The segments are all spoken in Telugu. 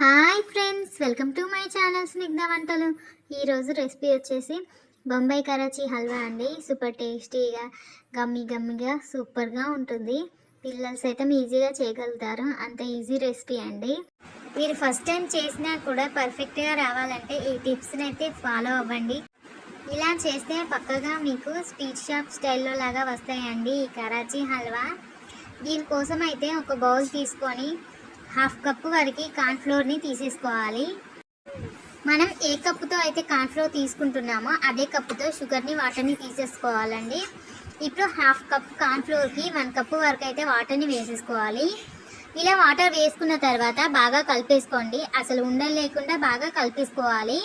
Hi friends welcome to my channel Snigdha వంటలు. ఈరోజు రెసిపీ వచ్చేసి బొంబాయి కరాచీ హల్వా అండి. సూపర్ టేస్టీగా గమ్మి గమ్మిగా సూపర్గా ఉంటుంది. పిల్లలు సైతం ఈజీగా చేయగలుగుతారు. అంత ఈజీ రెసిపీ అండి. మీరు ఫస్ట్ టైం చేసినా కూడా పర్ఫెక్ట్గా రావాలంటే ఈ టిప్స్ని అయితే ఫాలో అవ్వండి. ఇలా చేస్తే పక్కగా మీకు స్వీట్ షాప్ స్టైల్లో లాగా వస్తాయండి ఈ కరాచీ హల్వా. దీనికోసం అయితే ఒక బౌల్ తీసుకొని హాఫ్ కప్పు వరకు కార్న్ఫ్లోర్ని తీసేసుకోవాలి. మనం ఏ కప్పుతో అయితే కార్న్ఫ్లోర్ తీసుకుంటున్నామో అదే కప్పుతో షుగర్ని వాటర్ని తీసేసుకోవాలండి. ఇప్పుడు హాఫ్ కప్ కార్న్ఫ్లోర్కి వన్ కప్పు వరకు అయితే వాటర్ని వేసేసుకోవాలి. ఇలా వాటర్ వేసుకున్న తర్వాత బాగా కలిపేసుకోండి. అసలు ఉండలు లేకుండా బాగా కలిపేసుకోవాలి.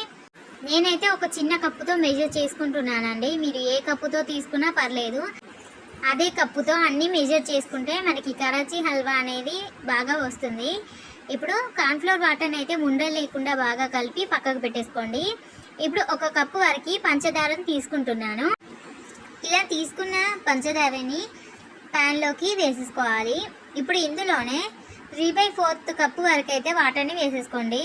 నేనైతే ఒక చిన్న కప్పుతో మెజర్ చేసుకుంటున్నానండి. మీరు ఏ కప్పుతో తీసుకున్నా పర్లేదు. అదే కప్పుతో అన్నీ మెజర్ చేసుకుంటే మనకి కరాచీ హల్వా అనేది బాగా వస్తుంది. ఇప్పుడు కార్న్ఫ్లోర్ వాటర్ని అయితే ఉండలు లేకుండా బాగా కలిపి పక్కకు పెట్టేసుకోండి. ఇప్పుడు ఒక కప్పు వరకు పంచదారని తీసుకుంటున్నాను. ఇలా తీసుకున్న పంచదారని ప్యాన్లోకి వేసేసుకోవాలి. ఇప్పుడు ఇందులోనే త్రీ బై ఫోర్త్ కప్పు వరకు అయితే వాటర్ని వేసేసుకోండి.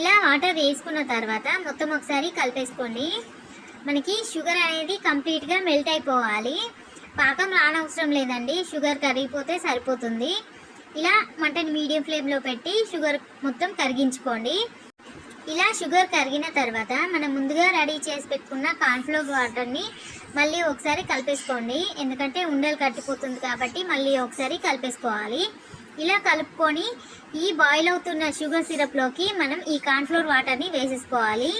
ఇలా వాటర్ వేసుకున్న తర్వాత మొత్తం ఒకసారి కలిపేసుకోండి. మనకి షుగర్ అనేది కంప్లీట్గా మెల్ట్ అయిపోవాలి. పాకం రానవసరం లేదండి. షుగర్ కరిగిపోతే సరిపోతుంది. ఇలా మటన్ మీడియం ఫ్లేమ్లో పెట్టి షుగర్ మొత్తం కరిగించుకోండి. ఇలా షుగర్ కరిగిన తర్వాత మనం ముందుగా రెడీ చేసి పెట్టుకున్న కార్న్ఫ్లోర్ వాటర్ని మళ్ళీ ఒకసారి కలిపేసుకోండి. ఎందుకంటే ఉండలు కట్టిపోతుంది కాబట్టి మళ్ళీ ఒకసారి కలిపేసుకోవాలి. ఇలా కలుపుకొని ఈ బాయిల్ అవుతున్న షుగర్ సిరప్లోకి మనం ఈ కార్న్ఫ్లోర్ వాటర్ని వేసేసుకోవాలి.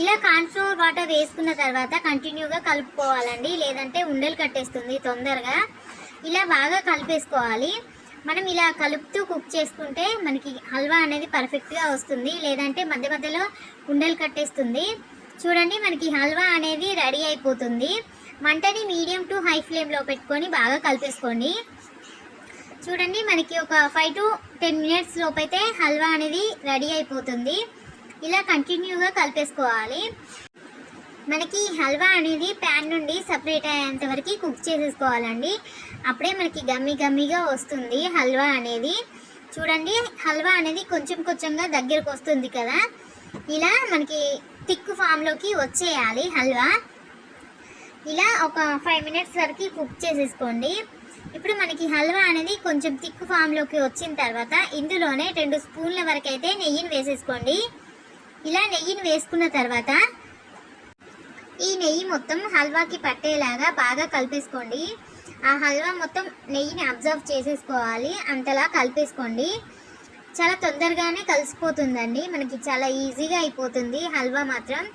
ఇలా కాన్ఫ్లోర్ వాటర్ వేసుకున్న తర్వాత కంటిన్యూగా కలుపుకోవాలండి. లేదంటే ఉండలు కట్టేస్తుంది తొందరగా. ఇలా బాగా కలిపేసుకోవాలి. మనం ఇలా కలుపుతూ కుక్ చేసుకుంటే మనకి హల్వా అనేది పర్ఫెక్ట్గా వస్తుంది. లేదంటే మధ్య మధ్యలో ఉండలు కట్టేస్తుంది. చూడండి మనకి హల్వా అనేది రెడీ అయిపోతుంది. మంటని మీడియం టు హై ఫ్లేమ్లో పెట్టుకొని బాగా కలిపేసుకోండి. చూడండి మనకి ఒక ఫైవ్ టు టెన్ మినిట్స్ లోపైతే హల్వా అనేది రెడీ అయిపోతుంది. ఇలా కంటిన్యూగా కలిపేసుకోవాలి. మనకి హల్వా అనేది ప్యాన్ నుండి సపరేట్ అయ్యేంత వరకు కుక్ చేసేసుకోవాలండి. అప్పుడే మనకి గమ్మి గమ్మిగా వస్తుంది హల్వా అనేది. చూడండి హల్వా అనేది కొంచెం కొంచెంగా దగ్గరకు వస్తుంది కదా. ఇలా మనకి థిక్ ఫామ్లోకి వచ్చేయాలి హల్వా. ఇలా ఒక ఫైవ్ మినిట్స్ వరకు కుక్ చేసేసుకోండి. ఇప్పుడు మనకి హల్వా అనేది కొంచెం థిక్ ఫామ్లోకి వచ్చిన తర్వాత ఇందులోనే రెండు స్పూన్ల వరకు అయితే నెయ్యిని వేసేసుకోండి. ఇలా నెయ్యిని వేసుకున్న తర్వాత ఈ నెయ్యి మొత్తం హల్వాకి పట్టేలాగా బాగా కలిపేసుకోండి. ఆ హల్వా మొత్తం నెయ్యిని అబ్జర్వ్ చేసేసుకోవాలి. అంతలా కలిపేసుకోండి. చాలా తొందరగానే కలిసిపోతుందండి. మనకి చాలా ఈజీగా అయిపోతుంది హల్వా మాత్రం.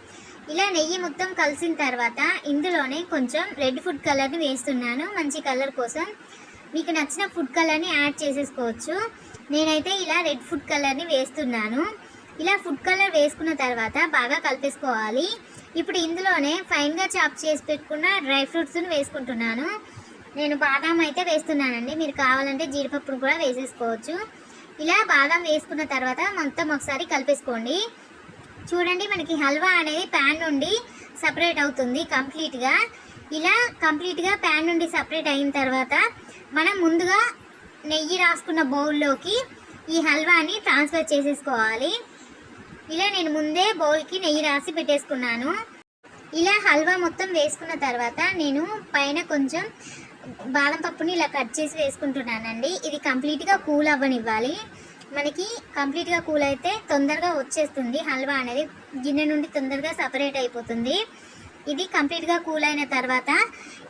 ఇలా నెయ్యి మొత్తం కలిసిన తర్వాత ఇందులోనే కొంచెం రెడ్ ఫుడ్ కలర్ని వేస్తున్నాను. మంచి కలర్ కోసం. మీకు నచ్చిన ఫుడ్ కలర్ని యాడ్ చేసేసుకోవచ్చు. నేనైతే ఇలా రెడ్ ఫుడ్ కలర్ని వేస్తున్నాను. ఇలా ఫుడ్ కలర్ వేసుకున్న తర్వాత బాగా కలిపేసుకోవాలి. ఇప్పుడు ఇందులోనే ఫైన్గా చాప్ చేసి పెట్టుకున్న డ్రై ఫ్రూట్స్ని వేసుకుంటున్నాను. నేను బాదాం అయితే వేస్తున్నానండి. మీరు కావాలంటే జీడిపప్పును కూడా వేసేసుకోవచ్చు. ఇలా బాదం వేసుకున్న తర్వాత మొత్తం ఒకసారి కలిపేసుకోండి. చూడండి మనకి హల్వా అనేది ప్యాన్ నుండి సపరేట్ అవుతుంది కంప్లీట్గా ఇలా కంప్లీట్గా ప్యాన్ నుండి సపరేట్ అయిన తర్వాత మనం ముందుగా నెయ్యి రాసుకున్న బౌల్లోకి ఈ హల్వాని ట్రాన్స్ఫర్ చేసేసుకోవాలి. ఇలా నేను ముందే బౌల్కి నెయ్యి రాసి పెట్టేసుకున్నాను. ఇలా హల్వా మొత్తం వేసుకున్న తర్వాత నేను పైన కొంచెం బాదం పప్పుని ఇలా కట్ చేసి వేసుకుంటున్నానండి. ఇది కంప్లీట్గా కూల్ అవ్వనివ్వాలి. మనకి కంప్లీట్గా కూల్ అయితే తొందరగా వచ్చేస్తుంది. హల్వా అనేది గిన్నె నుండి తొందరగా సపరేట్ అయిపోతుంది. ఇది కంప్లీట్గా కూల్ అయిన తర్వాత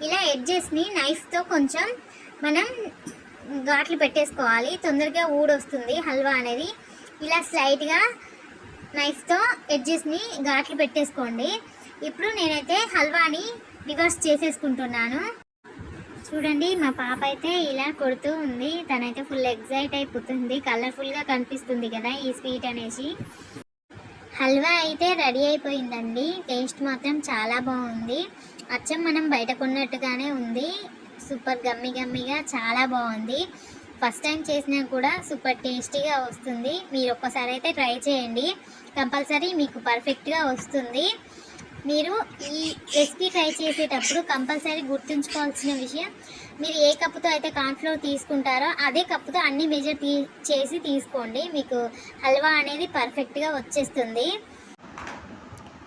ఇలా ఎడ్జెస్ని నైఫ్తో కొంచెం మనం ఘాట్లు పెట్టేసుకోవాలి. తొందరగా ఊడొస్తుంది హల్వా అనేది. ఇలా స్లైట్గా నైఫ్తో ఎడ్జెస్ని ఘాట్లు పెట్టేసుకోండి. ఇప్పుడు నేనైతే హల్వాని రివర్స్ చేసేసుకుంటున్నాను. చూడండి మా పాప అయితే ఇలా కొడుతూ ఉంది. తనైతే ఫుల్ ఎగ్జైట్ అయిపోతుంది. కలర్ఫుల్గా కనిపిస్తుంది కదా ఈ స్వీట్ అనేసి. హల్వా అయితే రెడీ అయిపోయిందండి. టేస్ట్ మాత్రం చాలా బాగుంది. అచ్చం మనం బయట కొన్నట్టుగానే ఉంది. సూపర్ గమ్మి గమ్మిగా చాలా బాగుంది. ఫస్ట్ టైం చేసినా కూడా సూపర్ టేస్టీగా వస్తుంది. మీరు ఒక్కసారి అయితే ట్రై చేయండి. కంపల్సరీ మీకు పర్ఫెక్ట్గా వస్తుంది. మీరు ఈ రెసిపీ ట్రై చేసేటప్పుడు కంపల్సరీ గుర్తుంచుకోవాల్సిన విషయం మీరు ఏ కప్పుతో అయితే కాన్ఫ్లోర్ తీసుకుంటారో అదే కప్పుతో అన్ని మెజర్ తీ చేసి తీసుకోండి. మీకు హల్వా అనేది పర్ఫెక్ట్గా వచ్చేస్తుంది.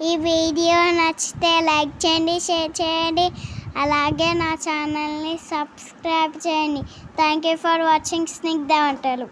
ఈ వీడియో నచ్చితే లైక్ చేయండి షేర్ చేయండి. అలాగే నా ఛానల్ని సబ్స్క్రైబ్ చేయండి. Thank you for watching Snigdha వంటలు